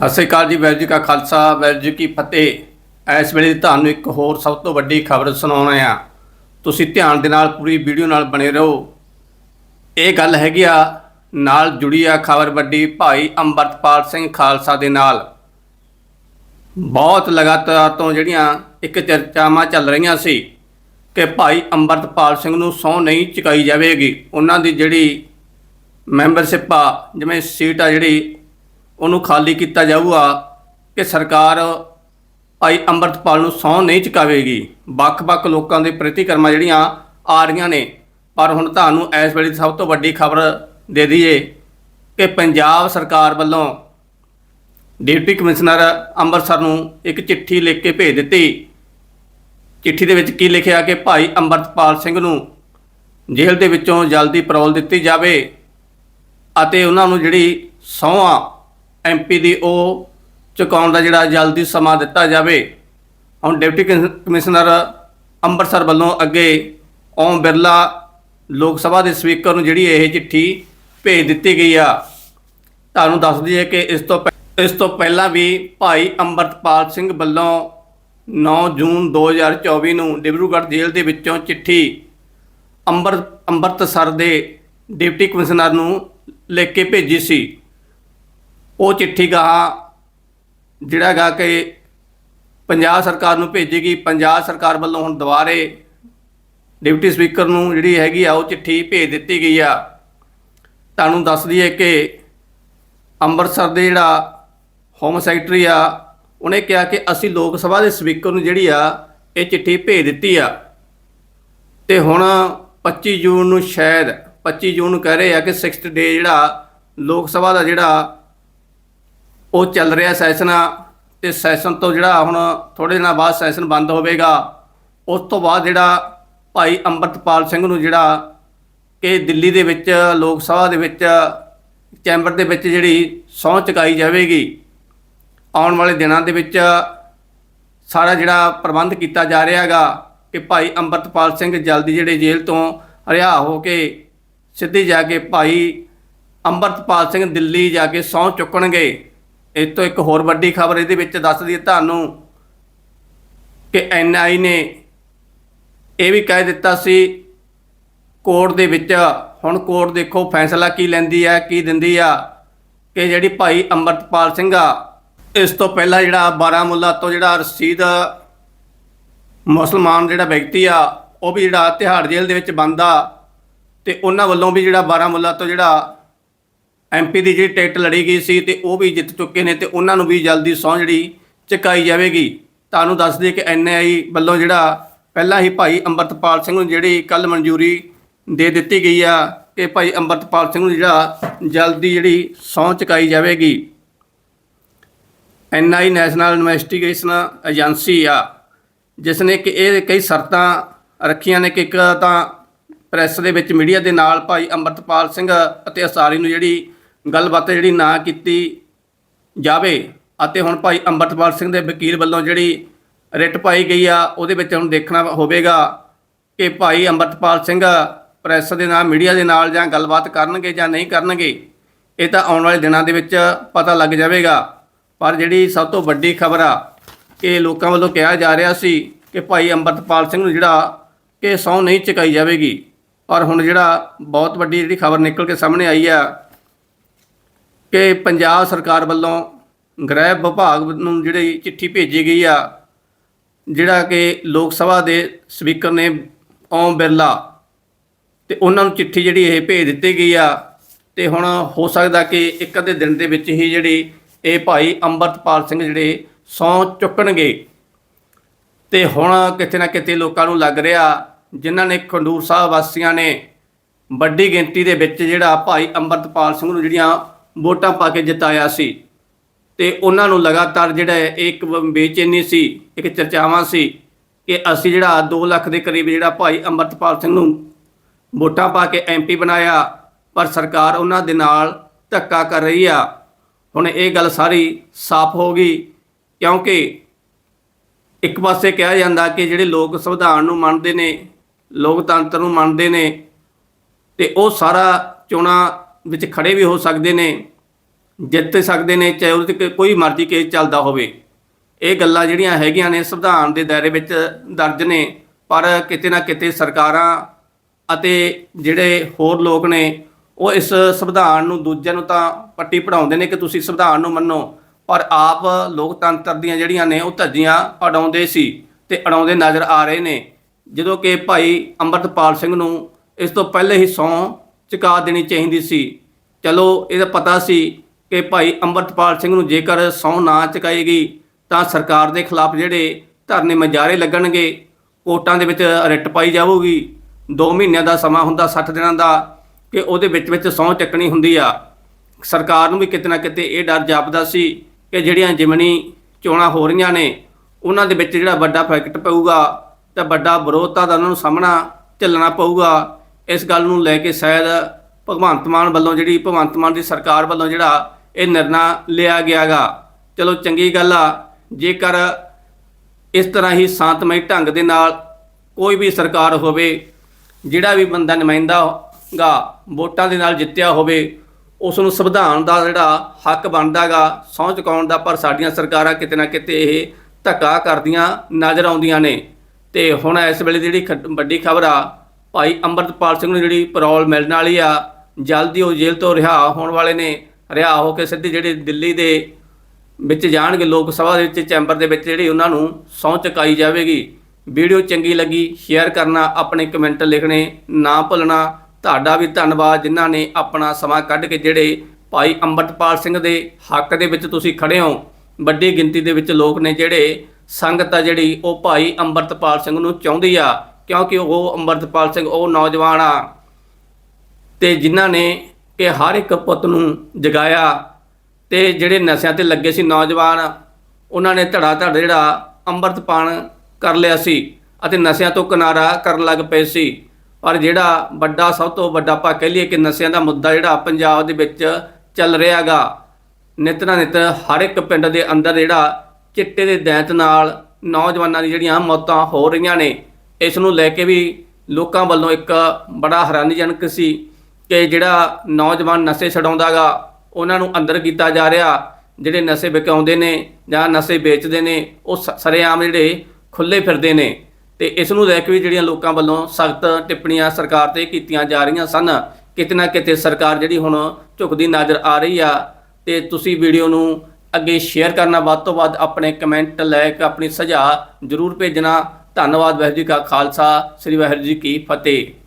ਸਤਿ ਸ਼੍ਰੀ ਅਕਾਲ ਜੀ ਵੈਰ ਜੀ ਕਾ ਖਾਲਸਾ ਵੈਰ ਜੀ ਕੀ ਫਤਿਹ। ਇਸ ਵੇਲੇ ਤੁਹਾਨੂੰ ਇੱਕ ਹੋਰ ਸਭ ਤੋਂ ਵੱਡੀ ਖਬਰ ਸੁਣਾਉਣਾ ਆ ਤੁਸੀਂ ਧਿਆਨ ਦੇ ਨਾਲ ਪੂਰੀ ਵੀਡੀਓ ਨਾਲ ਬਣੇ ਰਹੋ। ਇਹ ਗੱਲ ਹੈਗੀ ਆ, ਨਾਲ ਜੁੜੀ ਆ ਖਬਰ ਵੱਡੀ ਭਾਈ ਅੰਮ੍ਰਿਤਪਾਲ ਸਿੰਘ ਖਾਲਸਾ ਦੇ ਨਾਲ। ਬਹੁਤ ਲਗਾਤਾਰ ਤੋਂ ਜਿਹੜੀਆਂ ਇੱਕ ਚਰਚਾਵਾਂ ਚੱਲ ਰਹੀਆਂ ਸੀ ਕਿ ਭਾਈ ਅੰਮ੍ਰਿਤਪਾਲ ਸਿੰਘ ਨੂੰ ਸਹੁੰ ਨਹੀਂ ਚੁਕਾਈ ਜਾਵੇਗੀ। ਉਹਨਾਂ ਦੀ ਜਿਹੜੀ ਮੈਂਬਰਸ਼ਿਪ ਆ, ਜਿਵੇਂ ਸੀਟ ਆ ਜਿਹੜੀ ਉਹਨੂੰ ਖਾਲੀ ਕੀਤਾ ਜਾਊਗਾ ਕਿ ਸਰਕਾਰ ਭਾਈ ਅੰਮ੍ਰਿਤਪਾਲ ਨੂੰ ਸਹੁੰ ਨਹੀਂ ਚੁਕਾਵੇਗੀ। ਵੱਖ-ਵੱਖ ਲੋਕਾਂ ਦੇ ਪ੍ਰਤੀਕਰਮਾਂ ਜਿਹੜੀਆਂ ਆ ਰਹੀਆਂ ਨੇ, ਪਰ ਹੁਣ ਤੁਹਾਨੂੰ ਇਸ ਵੇਲੇ ਦੀ ਸਭ ਤੋਂ ਵੱਡੀ ਖਬਰ ਦੇ ਦਈਏ ਕਿ ਪੰਜਾਬ ਸਰਕਾਰ ਵੱਲੋਂ ਡਿਪਟੀ ਕਮਿਸ਼ਨਰ ਅੰਮ੍ਰਿਤਸਰ ਨੂੰ ਇੱਕ ਚਿੱਠੀ ਲਿਖ ਕੇ ਭੇਜ ਦਿੱਤੀ। ਚਿੱਠੀ ਦੇ ਵਿੱਚ ਕੀ ਲਿਖਿਆ ਕਿ ਭਾਈ ਅੰਮ੍ਰਿਤਪਾਲ ਸਿੰਘ ਨੂੰ ਜੇਲ੍ਹ ਦੇ ਵਿੱਚੋਂ ਜਲਦੀ ਪਰੋਲ ਦਿੱਤੀ ਜਾਵੇ ਅਤੇ ਉਹਨਾਂ ਨੂੰ ਜਿਹੜੀ ਸਹੁੰ ਆ ਐਮਪੀ ਦੀ ਉਹ ਚੁਕਾਉਣ ਦਾ ਜਿਹੜਾ ਜਲਦੀ ਸਮਾਂ ਦਿੱਤਾ ਜਾਵੇ, ਹੁਣ ਡਿਪਟੀ ਕਮਿ- ਕਮਿਸ਼ਨਰ ਅੰਮ੍ਰਿਤਸਰ ਵੱਲੋਂ ਅੱਗੇ ਓਮ ਬਿਰਲਾ ਲੋਕ ਸਭਾ ਦੇ ਸਪੀਕਰ ਨੂੰ ਜਿਹੜੀ ਇਹ ਚਿੱਠੀ ਭੇਜ ਦਿੱਤੀ ਗਈ ਆ, ਤੁਹਾਨੂੰ ਦੱਸ ਦਈਏ ਕਿ ਇਸ ਤੋਂ ਪਹਿ- ਇਸ ਤੋਂ ਪਹਿਲਾਂ ਵੀ ਭਾਈ ਅੰਮ੍ਰਿਤਪਾਲ ਸਿੰਘ ਵੱਲੋਂ 9 ਜੂਨ 2024 ਨੂੰ ਡਿਬਰੂਗੜ੍ਹ ਜੇਲ੍ਹ ਦੇ ਵਿੱਚੋਂ ਚਿੱਠੀ ਅੰਮ੍ਰਿਤ ਅੰਮ੍ਰਿਤਸਰ ਦੇ ਡਿਪਟੀ ਕਮਿਸ਼ਨਰ ਨੂੰ ਲਿਖ ਕੇ ਭੇਜੀ ਸੀ। ਉਹ ਚਿੱਠੀ ਗਾਹਾਂ ਜਿਹੜਾ ਗਾ ਕਿ ਪੰਜਾਬ ਸਰਕਾਰ ਨੂੰ ਭੇਜੇਗੀ, ਪੰਜਾਬ ਸਰਕਾਰ ਵੱਲੋਂ ਹੁਣ ਦੁਬਾਰੇ ਡਿਪਟੀ ਸਪੀਕਰ ਨੂੰ ਜਿਹੜੀ ਹੈਗੀ ਆ, ਉਹ ਚਿੱਠੀ ਭੇਜ ਦਿੱਤੀ ਗਈ ਆ। ਤੁਹਾਨੂੰ ਦੱਸ ਦਈਏ ਕਿ ਅੰਮ੍ਰਿਤਸਰ ਦੇ ਜਿਹੜਾ ਹੋਮ ਸੈਕਟਰੀ ਆ, ਉਹਨੇ ਕਿਹਾ ਕਿ ਅਸੀਂ ਲੋਕ ਸਭਾ ਦੇ ਸਪੀਕਰ ਨੂੰ ਜਿਹੜੀ ਆ, ਇਹ ਚਿੱਠੀ ਭੇਜ ਦਿੱਤੀ ਆ। ਤੇ ਹੁਣ 25 ਜੂਨ ਨੂੰ ਸ਼ਾਇਦ 25 ਜੂਨ ਨੂੰ ਕਹਿ ਰਹੇ ਆ ਕਿ 6th ਡੇ ਜਿਹੜਾ ਲੋਕ ਸਭਾ ਦਾ ਜਿਹੜਾ ਉਹ ਚੱਲ ਰਿਹਾ ਸੈਸ਼ਨ ਆ ਤੇ ਸੈਸ਼ਨ ਤੋਂ ਜਿਹੜਾ ਹੁਣ ਥੋੜੇ ਦਿਨਾਂ ਬਾਅਦ ਸੈਸ਼ਨ ਬੰਦ ਹੋਵੇਗਾ, ਉਸ ਤੋਂ ਬਾਅਦ ਜਿਹੜਾ ਭਾਈ ਅੰਮ੍ਰਿਤਪਾਲ ਸਿੰਘ ਨੂੰ ਜਿਹੜਾ ਕਿ ਦਿੱਲੀ ਦੇ ਵਿੱਚ, ਲੋਕ ਸਭਾ ਦੇ ਵਿੱਚ, ਚੈਂਬਰ ਦੇ ਵਿੱਚ ਜਿਹੜੀ ਸਹੁੰ ਚੁਕਾਈ ਜਾਵੇਗੀ, ਆਉਣ ਵਾਲੇ ਦਿਨਾਂ ਦੇ ਵਿੱਚ ਸਾਰਾ ਜਿਹੜਾ ਪ੍ਰਬੰਧ ਕੀਤਾ ਜਾ ਰਿਹਾ ਹੈਗਾ ਕਿ ਭਾਈ ਅੰਮ੍ਰਿਤਪਾਲ ਸਿੰਘ ਜਲਦੀ ਜਿਹੜੇ ਜੇਲ੍ਹ ਤੋਂ ਰਿਹਾ ਹੋ ਕੇ ਸਿੱਧੀ ਜਾ ਕੇ ਭਾਈ ਅੰਮ੍ਰਿਤਪਾਲ ਸਿੰਘ ਦਿੱਲੀ ਜਾ ਕੇ ਸਹੁੰ ਚੁੱਕਣਗੇ। ਇਸ ਤੋਂ ਇੱਕ ਹੋਰ ਵੱਡੀ ਖਬਰ ਇਹਦੇ ਵਿੱਚ ਦੱਸ ਦਈਏ ਤੁਹਾਨੂੰ ਕਿ ਐਨਆਈ ਨੇ ਇਹ ਵੀ ਕਹਿ ਦਿੱਤਾ ਸੀ, ਕੋਰਟ ਦੇ ਵਿੱਚ, ਹੁਣ ਕੋਰਟ ਦੇਖੋ ਫੈਸਲਾ ਕੀ ਲੈਂਦੀ ਹੈ ਕੀ ਦਿੰਦੀ ਆ, ਕਿ ਜਿਹੜੀ ਭਾਈ ਅੰਮ੍ਰਿਤਪਾਲ ਸਿੰਘ ਆ, ਇਸ ਤੋਂ ਪਹਿਲਾਂ ਜਿਹੜਾ ਬਾਰਾਮੁੱਲਾ ਤੋਂ ਜਿਹੜਾ ਰਸੀਦ ਮੁਸਲਮਾਨ ਜਿਹੜਾ ਵਿਅਕਤੀ ਆ, ਉਹ ਵੀ ਜਿਹੜਾ ਤਿਹਾੜ ਜੇਲ੍ਹ ਦੇ ਵਿੱਚ ਬੰਦ ਆ ਤੇ ਉਹਨਾਂ ਵੱਲੋਂ ਵੀ ਜਿਹੜਾ ਬਾਰਾਮੁੱਲਾ ਤੋਂ ਜਿਹੜਾ ਐਮਪੀ ਦੀ ਜਿਹੜੀ ਟਿਕਟ ਲੜੀ ਗਈ ਸੀ ਤੇ ਉਹ ਵੀ ਜਿੱਤ ਚੁੱਕੇ ਨੇ ਤੇ ਉਹਨਾਂ ਨੂੰ ਵੀ ਜਲਦੀ ਸਹੁੰ ਜਿਹੜੀ ਚੁਕਾਈ ਜਾਵੇਗੀ। ਤੁਹਾਨੂੰ ਦੱਸ ਦਈਏ ਕਿ ਐਨਆਈ ਵੱਲੋਂ ਜਿਹੜਾ ਪਹਿਲਾਂ ਹੀ ਭਾਈ ਅੰਮ੍ਰਿਤਪਾਲ ਸਿੰਘ ਨੂੰ ਜਿਹੜੀ ਕੱਲ ਮਨਜ਼ੂਰੀ ਦੇ ਦਿੱਤੀ ਗਈ ਆ ਕਿ ਭਾਈ ਅੰਮ੍ਰਿਤਪਾਲ ਸਿੰਘ ਨੂੰ ਜਿਹੜਾ ਜਲਦੀ ਜਿਹੜੀ ਸਹੁੰ ਚੁਕਾਈ ਜਾਵੇਗੀ। ਐਨਆਈ ਨੈਸ਼ਨਲ ਇਨਵੈਸਟੀਗੇਸ਼ਨ ਏਜੰਸੀ ਆ, ਜਿਸ ਨੇ ਕਿ ਇਹ ਕਈ ਸ਼ਰਤਾਂ ਰੱਖੀਆਂ ਨੇ ਕਿ ਇੱਕ ਤਾਂ ਪ੍ਰੈਸ ਦੇ ਵਿੱਚ ਮੀਡੀਆ ਦੇ ਨਾਲ ਭਾਈ ਅੰਮ੍ਰਿਤਪਾਲ ਸਿੰਘ ਅਤੇ ਅਸਾਰੀ ਨੂੰ ਜਿਹੜੀ ਗੱਲਬਾਤ ਜਿਹੜੀ ਨਾ ਕੀਤੀ ਜਾਵੇ ਅਤੇ ਹੁਣ ਭਾਈ ਅੰਮ੍ਰਿਤਪਾਲ ਸਿੰਘ ਦੇ ਵਕੀਲ ਵੱਲੋਂ ਜਿਹੜੀ ਰਿਟ ਪਾਈ ਗਈ ਆ, ਉਹਦੇ ਵਿੱਚ ਹੁਣ ਦੇਖਣਾ ਹੋਵੇਗਾ ਕਿ ਭਾਈ ਅੰਮ੍ਰਿਤਪਾਲ ਸਿੰਘ ਪ੍ਰੈਸ ਦੇ ਨਾਲ, ਮੀਡੀਆ ਦੇ ਨਾਲ ਜਾਂ ਗੱਲਬਾਤ ਕਰਨਗੇ ਜਾਂ ਨਹੀਂ ਕਰਨਗੇ, ਇਹ ਤਾਂ ਆਉਣ ਵਾਲੇ ਦਿਨਾਂ ਦੇ ਵਿੱਚ ਪਤਾ ਲੱਗ ਜਾਵੇਗਾ। ਪਰ ਜਿਹੜੀ ਸਭ ਤੋਂ ਵੱਡੀ ਖਬਰ ਆ ਕਿ ਲੋਕਾਂ ਵੱਲੋਂ ਕਿਹਾ ਜਾ ਰਿਹਾ ਸੀ ਕਿ ਭਾਈ ਅੰਮ੍ਰਿਤਪਾਲ ਸਿੰਘ ਨੂੰ ਜਿਹੜਾ ਕਿ ਸਹੁੰ ਨਹੀਂ ਚੁਕਾਈ ਜਾਵੇਗੀ। ਪਰ ਹੁਣ ਜਿਹੜਾ ਬਹੁਤ ਵੱਡੀ ਜਿਹੜੀ ਖਬਰ ਨਿਕਲ ਕੇ ਸਾਹਮਣੇ ਆਈ ਆ ਕਿ ਪੰਜਾਬ ਸਰਕਾਰ ਵੱਲੋਂ ਗ੍ਰਹਿ ਵਿਭਾਗ ਨੂੰ ਜਿਹੜੀ ਚਿੱਠੀ ਭੇਜੀ ਗਈ ਆ, ਜਿਹੜਾ ਕਿ ਲੋਕ ਸਭਾ ਦੇ ਸਪੀਕਰ ਨੇ ਓਮ ਬਿਰਲਾ, ਤੇ ਉਹਨਾਂ ਨੂੰ ਚਿੱਠੀ ਜਿਹੜੀ ਇਹ ਭੇਜ ਦਿੱਤੀ ਗਈ ਆ, ਤੇ ਹੁਣ ਹੋ ਸਕਦਾ ਕਿ ਇੱਕ ਅੱਧੇ ਦਿਨ ਦੇ ਵਿੱਚ ਹੀ ਜਿਹੜੀ ਇਹ ਭਾਈ ਅੰਮ੍ਰਿਤਪਾਲ ਸਿੰਘ ਜਿਹੜੇ ਸਹੁੰ ਚੁੱਕਣਗੇ। ਤੇ ਹੁਣ ਕਿਤੇ ਨਾ ਕਿਤੇ ਲੋਕਾਂ ਨੂੰ ਲੱਗ ਰਿਹਾ, ਜਿਨ੍ਹਾਂ ਨੇ ਖੰਡੂਰ ਸਾਹਿਬ ਵਾਸੀਆਂ ਨੇ ਵੱਡੀ ਗਿਣਤੀ ਦੇ ਵਿੱਚ ਜਿਹੜਾ ਭਾਈ ਅੰਮ੍ਰਿਤਪਾਲ ਸਿੰਘ ਨੂੰ ਜਿਹੜੀਆਂ ਵੋਟਾਂ ਪਾ ਕੇ ਜਿਤਾਇਆ ਸੀ। ਤੇ ਉਹਨਾਂ ਨੂੰ ਲਗਾਤਾਰ ਜਿਹੜਾ ਹੈ ਇੱਕ ਬੇਚੈਨੀ ਸੀ, ਇੱਕ ਚਰਚਾਵਾਂ ਸੀ ਕਿ ਅਸੀਂ ਜਿਹੜਾ 2 ਲੱਖ ਦੇ ਕਰੀਬ ਜਿਹੜਾ ਭਾਈ ਅੰਮ੍ਰਿਤਪਾਲ ਸਿੰਘ ਨੂੰ ਵੋਟਾਂ ਪਾ ਕੇ ਐਮਪੀ ਬਣਾਇਆ, ਪਰ ਸਰਕਾਰ ਉਹਨਾਂ ਦੇ ਨਾਲ ਧੱਕਾ ਕਰ ਰਹੀ ਆ। ਹੁਣ ਇਹ ਗੱਲ ਸਾਰੀ ਸਾਫ਼ ਹੋ ਗਈ, ਕਿਉਂਕਿ ਇੱਕ ਪਾਸੇ ਕਿਹਾ ਜਾਂਦਾ ਕਿ ਜਿਹੜੇ ਲੋਕ ਸੰਵਿਧਾਨ ਨੂੰ ਮੰਨਦੇ ਨੇ, ਲੋਕਤੰਤਰ ਨੂੰ ਮੰਨਦੇ ਨੇ, ਤੇ ਉਹ ਸਾਰਾ ਚੋਣਾਂ ਵਿੱਚ ਖੜੇ ਵੀ ਹੋ ਸਕਦੇ ਨੇ, ਜਿੱਤ ਸਕਦੇ ਨੇ, ਚਾਹੇ ਉਹਦੇ ਤੇ ਕੋਈ ਮਰਜ਼ੀ ਕੇਸ ਚੱਲਦਾ ਹੋਵੇ। ਇਹ ਗੱਲਾਂ ਜਿਹੜੀਆਂ ਹੈਗੀਆਂ ਨੇ ਸੰਵਿਧਾਨ ਦੇ ਦਾਇਰੇ ਵਿੱਚ ਦਰਜ ਨੇ, ਪਰ ਕਿਤੇ ਨਾ ਕਿਤੇ ਸਰਕਾਰਾਂ ਅਤੇ ਜਿਹੜੇ ਹੋਰ ਲੋਕ ਨੇ, ਉਹ ਇਸ ਸੰਵਿਧਾਨ ਨੂੰ ਦੂਜਿਆਂ ਨੂੰ ਤਾਂ ਪੱਟੀ ਪੜਾਉਂਦੇ ਨੇ ਕਿ ਤੁਸੀਂ ਸੰਵਿਧਾਨ ਨੂੰ ਮੰਨੋ, ਪਰ ਆਪ ਲੋਕਤੰਤਰ ਦੀਆਂ ਜਿਹੜੀਆਂ ਨੇ, ਉਹ ਧੱਜੀਆਂ ਅਡਾਉਂਦੇ ਸੀ ਤੇ ਅਡਾਉਂਦੇ ਨਜ਼ਰ ਆ ਰਹੇ ਨੇ। ਜਦੋਂ ਕਿ ਭਾਈ ਅੰਮ੍ਰਿਤਪਾਲ ਸਿੰਘ ਨੂੰ ਇਸ ਤੋਂ ਪਹਿਲੇ ਹੀ ਸੌਂ ਚੁਕਾ ਦੇਣੀ ਚਾਹੀਦੀ ਸੀ। ਚਲੋ, ਇਹਦਾ ਪਤਾ ਸੀ ਕਿ ਭਾਈ ਅੰਮ੍ਰਿਤਪਾਲ ਸਿੰਘ ਨੂੰ ਜੇਕਰ ਸਹੁੰ ਨਾ ਚੁਕਾਏਗੀ ਤਾਂ ਸਰਕਾਰ ਦੇ ਖਿਲਾਫ ਜਿਹੜੇ ਧਰਨੇ ਮਜਾਰੇ ਲੱਗਣਗੇ, ਕੋਟਾਂ ਦੇ ਵਿੱਚ ਰਿੱਟ ਪਾਈ ਜਾਊਗੀ। 2 ਮਹੀਨਿਆਂ ਦਾ ਸਮਾਂ ਹੁੰਦਾ 60 ਦਿਨਾਂ ਦਾ, ਕਿ ਉਹਦੇ ਵਿੱਚ ਵਿੱਚ ਸਹੁੰ ਚੱਕਣੀ ਹੁੰਦੀ ਆ। ਸਰਕਾਰ ਨੂੰ ਵੀ ਕਿਤੇ ਨਾ ਕਿਤੇ ਇਹ ਡਰ ਜਾਪਦਾ ਸੀ ਕਿ ਜਿਹੜੀਆਂ ਜਿਮਣੀ ਚੋਣਾਂ ਹੋ ਰਹੀਆਂ ਨੇ, ਉਹਨਾਂ ਦੇ ਵਿੱਚ ਜਿਹੜਾ ਵੱਡਾ ਫੈਕਟ ਪਊਗਾ, ਤਾਂ ਵੱਡਾ ਵਿਰੋਧਤਾ ਦਾ ਉਹਨਾਂ ਨੂੰ ਸਾਹਮਣਾ ਝੱਲਣਾ ਪਊਗਾ। ਇਸ ਗੱਲ ਨੂੰ ਲੈ ਕੇ ਸ਼ਾਇਦ ਭਗਵੰਤ ਮਾਨ ਵੱਲੋਂ ਜਿਹੜੀ, ਭਗਵੰਤ ਮਾਨ ਦੀ ਸਰਕਾਰ ਵੱਲੋਂ ਜਿਹੜਾ ਇਹ ਨਿਰਣਾ ਲਿਆ ਗਿਆਗਾ। ਚਲੋ ਚੰਗੀ ਗੱਲ ਆ, ਜੇਕਰ ਇਸ ਤਰ੍ਹਾਂ ਹੀ ਸ਼ਾਂਤਮਈ ਢੰਗ ਦੇ ਨਾਲ ਕੋਈ ਵੀ ਸਰਕਾਰ ਹੋਵੇ, ਜਿਹੜਾ ਵੀ ਬੰਦਾ ਨੁਮਾਇੰਦਾ ਗਾ ਵੋਟਾਂ ਦੇ ਨਾਲ ਜਿੱਤਿਆ ਹੋਵੇ ਉਸ ਨੂੰ ਸੰਵਿਧਾਨ ਦਾ ਜਿਹੜਾ ਹੱਕ ਬਣਦਾਗਾ, ਸਹੁੰ ਚੁਕਾਉਣ ਦਾ, ਪਰ ਸਾਡੀਆਂ ਸਰਕਾਰਾਂ ਕਿਤੇ ਨਾ ਕਿਤੇ ਇਹ ਧੱਕਾ ਕਰਦੀਆਂ ਨਜ਼ਰ ਆਉਂਦੀਆਂ ਨੇ। ਤੇ ਹੁਣ ਇਸ ਵੇਲੇ ਜਿਹੜੀ ਖ- ਵੱਡੀ ਖਬਰ ਆ ਭਾਈ ਅੰਮ੍ਰਿਤਪਾਲ ਸਿੰਘ ਨੂੰ ਜਿਹੜੀ ਪੈਰੋਲ ਮਿਲਣ ਵਾਲੀ ਆ, ਜਲਦੀ ਉਹ ਜੇਲ੍ਹ ਤੋਂ ਰਿਹਾ, ਹੋਣ ਵਾਲੇ ਨੇ ਰਿਹਾ ਹੋ ਕੇ ਸਿੱਧੇ ਜਿਹੜੇ ਦਿੱਲੀ ਦੇ ਵਿੱਚ ਜਾਣਗੇ ਲੋਕ ਸਭਾ ਦੇ ਵਿੱਚ, ਚੈਂਬਰ ਦੇ ਵਿੱਚ ਜਿਹੜੀ ਉਹਨਾਂ ਨੂੰ ਸਹੁੰ ਚੁਕਾਈ ਜਾਵੇਗੀ। ਵੀਡੀਓ ਚੰਗੀ ਲੱਗੀ ਸ਼ੇਅਰ ਕਰਨਾ, ਆਪਣੇ ਕਮੈਂਟ ਲਿਖਣੇ ਨਾ ਭੁੱਲਣਾ। ਤੁਹਾਡਾ ਵੀ ਧੰਨਵਾਦ, ਜਿਨ੍ਹਾਂ ਨੇ ਆਪਣਾ ਸਮਾਂ ਕੱਢ ਕੇ ਜਿਹੜੇ ਭਾਈ ਅੰਮ੍ਰਿਤਪਾਲ ਸਿੰਘ ਦੇ ਹੱਕ ਦੇ ਵਿੱਚ ਤੁਸੀਂ ਖੜੇ ਹੋ। ਵੱਡੀ ਗਿਣਤੀ ਦੇ ਵਿੱਚ ਲੋਕ ਨੇ ਜਿਹੜੇ ਸੰਗਤ ਆ ਜਿਹੜੀ, ਉਹ ਭਾਈ ਅੰਮ੍ਰਿਤਪਾਲ ਸਿੰਘ ਨੂੰ ਚਾਹੁੰਦੀ ਆ। ਕਿਉਂਕਿ ਉਹ ਅੰਮ੍ਰਿਤਪਾਲ ਸਿੰਘ, ਉਹ ਨੌਜਵਾਨ ਆ ਤੇ ਜਿਨ੍ਹਾਂ ਨੇ ਕਿ ਹਰ ਇੱਕ ਪੁੱਤ ਨੂੰ ਜਗਾਇਆ ਤੇ ਜਿਹੜੇ ਨਸ਼ਿਆਂ ਤੇ ਲੱਗੇ ਸੀ ਨੌਜਵਾਨ, ਉਹਨਾਂ ਨੇ ਧੜਾ ਧੜ ਜਿਹੜਾ ਅੰਮ੍ਰਿਤਪਾਨ ਕਰ ਲਿਆ ਸੀ ਅਤੇ ਨਸ਼ਿਆਂ ਤੋਂ ਕਿਨਾਰਾ ਕਰਨ ਲੱਗ ਪਏ ਸੀ। ਪਰ ਜਿਹੜਾ ਵੱਡਾ, ਸਭ ਤੋਂ ਵੱਡਾ ਆਪਾਂ ਕਹਿ ਲਈਏ ਕਿ ਨਸ਼ਿਆਂ ਦਾ ਮੁੱਦਾ ਜਿਹੜਾ ਪੰਜਾਬ ਦੇ ਵਿੱਚ ਚੱਲ ਰਿਹਾਗਾ ਨਿਤ ਨਾ ਨਿਤ ਹਰ ਇੱਕ ਪਿੰਡ ਦੇ ਅੰਦਰ ਜਿਹੜਾ ਚਿੱਟੇ ਦੇ ਦੈਂਤ ਨਾਲ ਨੌਜਵਾਨਾਂ ਦੀ ਜਿਹੜੀਆਂ ਮੌਤਾਂ ਹੋ ਰਹੀਆਂ ਨੇ ਇਸ ਨੂੰ ਲੈ ਕੇ ਵੀ ਲੋਕਾਂ ਵੱਲੋਂ ਇੱਕ ਬੜਾ ਹੈਰਾਨੀਜਨਕ ਸੀ ਕਿ ਜਿਹੜਾ ਨੌਜਵਾਨ ਨਸ਼ੇ ਛਡਾਉਂਦਾਗਾ, ਉਹਨਾਂ ਨੂੰ ਅੰਦਰ ਕੀਤਾ ਜਾ ਰਿਹਾ। ਜਿਹੜੇ ਨਸ਼ੇ ਵਿਕਾਉਂਦੇ ਨੇ ਜਾਂ ਨਸ਼ੇ ਵੇਚਦੇ ਨੇ, ਉਹ ਸ- ਸਰੇਆਮ ਜਿਹੜੇ ਖੁੱਲੇ ਫਿਰਦੇ ਨੇ। ਤੇ ਇਸ ਨੂੰ ਲੈ ਕੇ ਵੀ ਜਿਹੜੀਆਂ ਲੋਕਾਂ ਵੱਲੋਂ ਸਖਤ ਟਿੱਪਣੀਆਂ ਸਰਕਾਰ ਤੇ ਕੀਤੀਆਂ ਜਾ ਰਹੀਆਂ ਸਨ, ਕਿਤੇ ਨਾ ਕਿਤੇ ਸਰਕਾਰ ਜਿਹੜੀ ਹੁਣ ਝੁਕਦੀ ਨਜ਼ਰ ਆ ਰਹੀ ਆ। ਤੇ ਤੁਸੀਂ ਵੀਡੀਓ ਨੂੰ ਅੱਗੇ ਸ਼ੇਅਰ ਕਰਨਾ ਵੱਧ ਤੋਂ ਵੱਧ ਆਪਣੇ ਕਮੈਂਟ ਲਾਇਕ ਆਪਣੀ ਸੁਝਾਅ ਜਰੂਰ ਭੇਜਣਾ। ਧੰਨਵਾਦ ਵਾਹਿਗੁਰੂ ਜੀ ਕਾ ਖਾਲਸਾ ਸ੍ਰੀ ਵਾਹਿਗੁਰੂ ਜੀ ਕੀ ਫਤਿਹ।